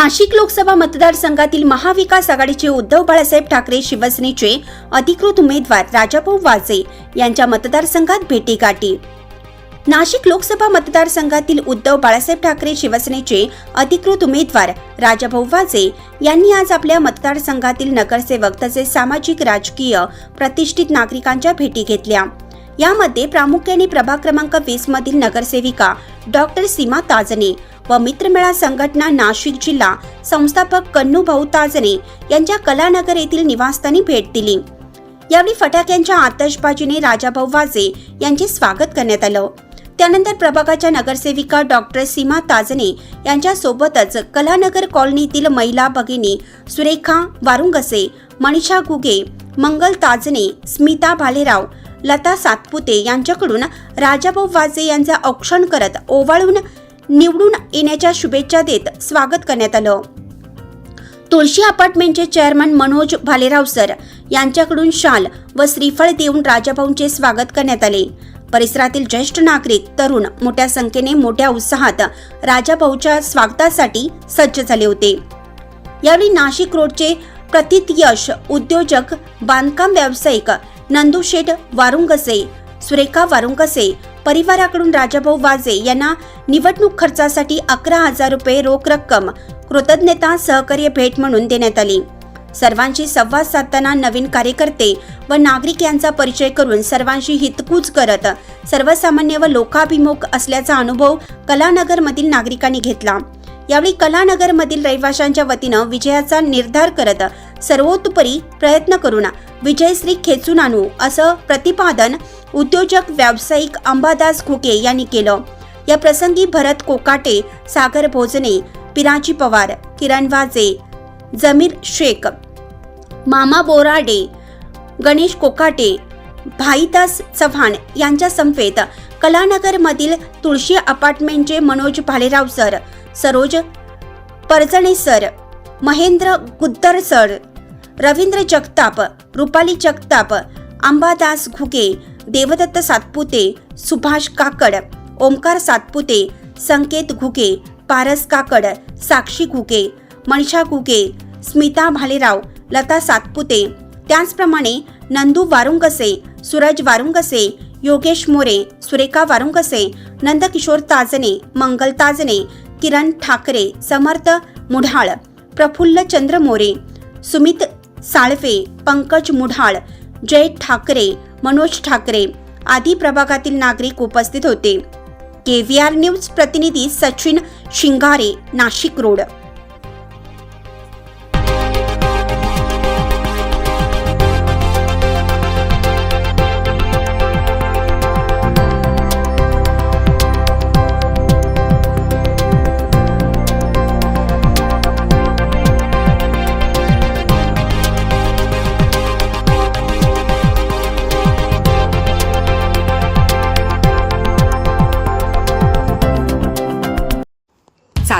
नाशिक लोकसभा मतदारसंघातील महाविकास आघाडीचे उद्धव बाळासाहेब ठाकरे शिवसेनेचे अधिकृत उमेदवार राजाभाऊ वाजे यांच्या मतदारसंघात भेटीगाठी. नाशिक लोकसभा मतदारसंघातील उद्धव बाळासाहेब ठाकरे शिवसेनेचे अधिकृत उमेदवार राजाभाऊ वाजे यांनी आज आपल्या मतदारसंघातील नगरसेवक तसेच सामाजिक राजकीय प्रतिष्ठित नागरिकांच्या भेटी घेतल्या. यामध्ये प्रामुख्याने प्रभाग क्रमांक वीस मधील नगरसेविका डॉक्टर सीमा ताजने व मित्रमेळा संघटना नाशिक जिल्हा संस्थापक कन्नू भाऊ ताजने यांच्या कलानगर येथील निवासस्थानी भेट दिली. यावेळी फटाक्यांच्या आतषबाजीने राजाभाऊ वाजे यांचे स्वागत करण्यात आलं. त्यानंतर प्रभागाच्या नगरसेविका डॉक्टर सीमा ताजने यांच्या सोबतच कलानगर कॉलनीतील महिला भगिनी सुरेखा वारुंगसे मनीषा गुगे मंगल ताजने स्मिता भालेराव लता सातपुते यांच्याकडून राजाभाऊ वाजे यांचे औक्षण करत ओवाळून निवडून येण्याच्या शुभेच्छा देत स्वागत करण्यात आलं. तुळशी अपार्टमेंटचे चेअरमन मनोज भालेराव सर यांच्याकडून शाल व श्रीफळ देऊन राजाभाऊंचे स्वागत करण्यात आले. परिसरातील ज्येष्ठ नागरिक तरुण मोठ्या संख्येने मोठ्या उत्साहात राजाभाऊच्या स्वागतासाठी सज्ज झाले होते. यावेळी नाशिक रोडचे प्रतितयश उद्योजक बांधकाम व्यावसायिक नंदुशेठ वारुंगसे सुरेखा वारुंगसे परिवाराकडून राजाभाऊ वाजे यांना निवडणूक खर्चासाठी अकरा हजार रुपये रोख रक्कम कृतज्ञता सहकार्य भेट म्हणून देण्यात आली. सर्वांशी संवाद साधताना नवीन कार्यकर्ते व नागरिक यांचा परिचय करून सर्वांशी हितकूज करत सर्वसामान्य व लोकाभिमुख असल्याचा अनुभव कलानगरमधील नागरिकांनी घेतला. यावेळी कलानगरमधील रहिवाशांच्या वतीनं विजयाचा निर्धार करत सर्वोतोपरी प्रयत्न करून. विजयश्री खेचून आणू असं प्रतिपादन उद्योजक व्यावसायिक अंबादास घुके यांनी केलं. या प्रसंगी भरत कोकाटे सागर भोजने पिराजी पवार किरण वाजे जमीर शेख मामा बोराडे गणेश कोकाटे भाईदास चव्हाण यांच्या समवेत कलानगरमधील Tulshi अपार्टमेंटचे Manoj Bhalerao sir Saroj Parajane sir Mahendra Guddar sir Ravindra Jagtap Rupali Jagtap Ambadas Ghuge Devdatt Satpute Subhash Kakad Omkar Satpute संकेत घुगे पारस काकड साक्षी घुगे मनीषा घुगे स्मिता भालेराव लता सातपुते. त्याचप्रमाणे नंदू वारुंगसे सूरज वारुंगसे योगेश मोरे सुरेखा वारुंगसे नंदकिशोर ताजने मंगल ताजने किरण ठाकरे समर्थ मुढाळ प्रफुल्ल चंद्र मोरे सुमित साळवे पंकज मुढाळ जय ठाकरे मनोज ठाकरे आदी प्रभागातील नागरिक उपस्थित होते. के व्ही आर न्यूज प्रतिनिधी सचिन शिंगारे नाशिक रोड.